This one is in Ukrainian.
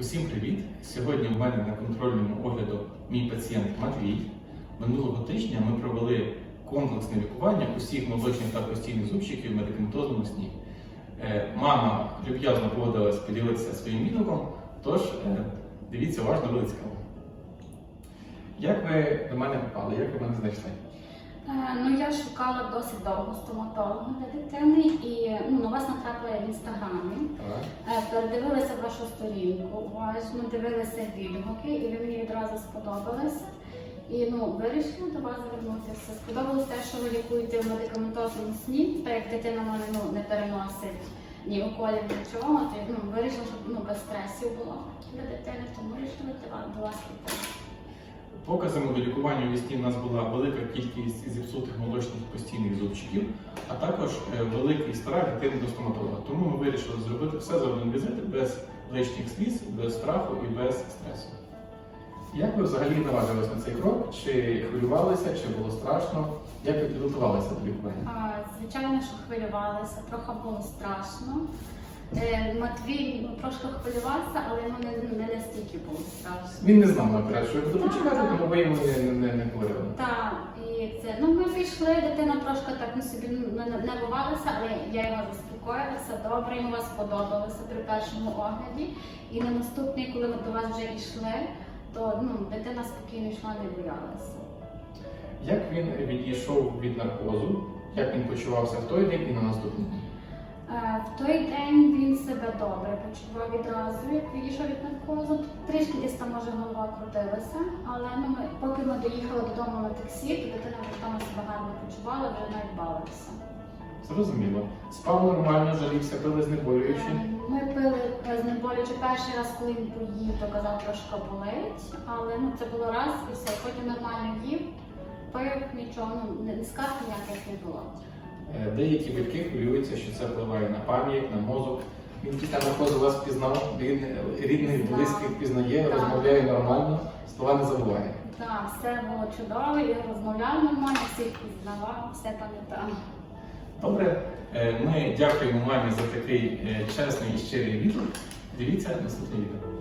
Усім привіт! Сьогодні у мене на контрольному огляду мій пацієнт Матвій. Минулого тижня ми провели комплексне лікування усіх молочних та постійних зубчиків в медикаментозному сні. Е, Мама люб'язно погодилась поділитися своїм відгуком, тож е, дивіться уважно, буде цікаво. Як ви до мене попали? Як ви мене знайшли? Е, Ну, я шукала досить довго стоматолога для дитини і ну, на вас натрапила в інстаграмі. Е, Передивилася вашу сторінку, уважно дивилися відгуки, і ви мені відразу сподобалися. І ну, вирішили до вас звернутися. Сподобалось те, що ви лікуєте в медикаментозному сні, так як дитина мене ну, не переносить ні уколів, нічого, то ну, вирішила, щоб ну, без стресів було для дитини, тому вирішили до вас- піти. Показами до лікування вісні в нас була велика кількість зіпсутих молочних постійних зубчиків, а також е, великий страх дитини до стоматолога. Тому ми вирішили зробити все за один візит без лишніх сліз, без страху і без стресу. Як ви взагалі наважились на цей крок? Чи хвилювалися, чи було страшно? Як ви підготувалися до лікування? А, Звичайно, що хвилювалася, трохи було страшно. Е, Матвій ну, трошки хвилювався, але йому не, Він не знав наперед, що я буду почекати, тому ви йому не, не, не говорили. Так, і це ну ми пішли, дитина трошки так ну, собі не, не, не бувалася, але я його заспокоїла, все добре, йому сподобалося при першому огляді. І на наступний, коли ми до вас вже йшли, то ну, дитина спокійно йшла, не боялася. Як він відійшов від наркозу? Як він почувався в той день і на наступний день? Е, В той день він себе добре почував відразу, як відійшов від наркозу. Трішки десь там може голова крутилася, але ну, ми, поки ми доїхали додому на таксі, то дитина вже там себе гарно почувала, вже навіть бавилася. Зрозуміло. Спав нормально, жалівся, пили знеболюючі. Е, Ми пили е, знеболюючи перший раз, коли він поїв, то казав трошки болить, але ну, це було раз і все. Потім нормально їв, пив, нічого, ну, не- скарг ніяких не було. Е, Деякі батьки хвилюються, що це впливає на пам'ять, на мозок. Він після наркозу вас пізнав, він е, рідних, близьких впізнає, Так. розмовляє нормально, слова не забуває. Так, все було чудово, я розмовляв нормально, всіх пізнавав, все пам'ятав. Добре, Е, ми дякуємо мамі за такий е, чесний і щирий відгук. Дивіться наступне відео.